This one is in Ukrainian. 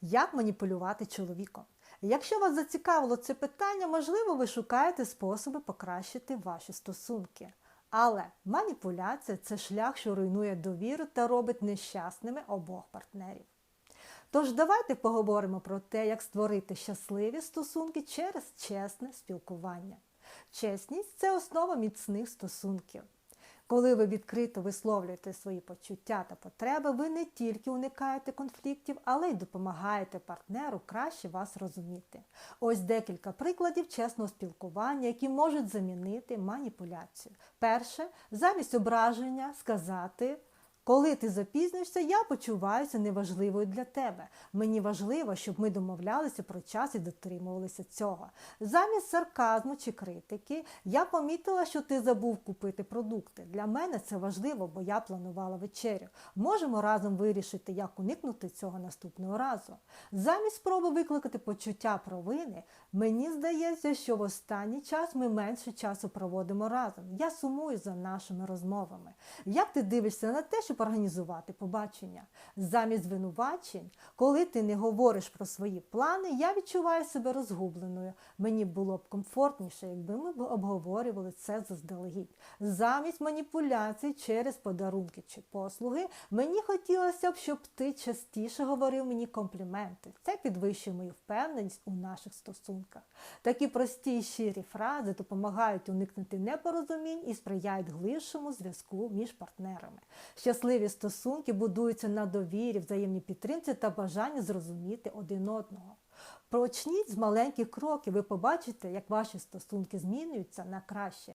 Як маніпулювати чоловіком? Якщо вас зацікавило це питання, можливо, ви шукаєте способи покращити ваші стосунки. Але маніпуляція це шлях, що руйнує довіру та робить нещасними обох партнерів. Тож давайте поговоримо про те, як створити щасливі стосунки через чесне спілкування. Чесність це основа міцних стосунків. Коли ви відкрито висловлюєте свої почуття та потреби, ви не тільки уникаєте конфліктів, але й допомагаєте партнеру краще вас розуміти. Ось декілька прикладів чесного спілкування, які можуть замінити маніпуляцію. Перше, замість ображення сказати. Коли ти запізнюєшся, я почуваюся неважливою для тебе. Мені важливо, щоб ми домовлялися про час і дотримувалися цього. Замість сарказму чи критики, я помітила, що ти забув купити продукти. Для мене це важливо, бо я планувала вечерю. Можемо разом вирішити, як уникнути цього наступного разу. Замість спроби викликати почуття провини, мені здається, що в останній час ми менше часу проводимо разом. Я сумую за нашими розмовами. Як ти дивишся на те, організувати побачення? Замість звинувачень, коли ти не говориш про свої плани, я відчуваю себе розгубленою. Мені було б комфортніше, якби ми б обговорювали це заздалегідь. Замість маніпуляцій через подарунки чи послуги, мені хотілося б, щоб ти частіше говорив мені компліменти. Це підвищує мою впевненість у наших стосунках. Такі прості і щирі фрази допомагають уникнути непорозумінь і сприяють глибшому зв'язку між партнерами. Щасливі стосунки будуються на довірі, взаємній підтримці та бажанні зрозуміти один одного. Почніть з маленьких кроків, ви побачите, як ваші стосунки змінюються на краще.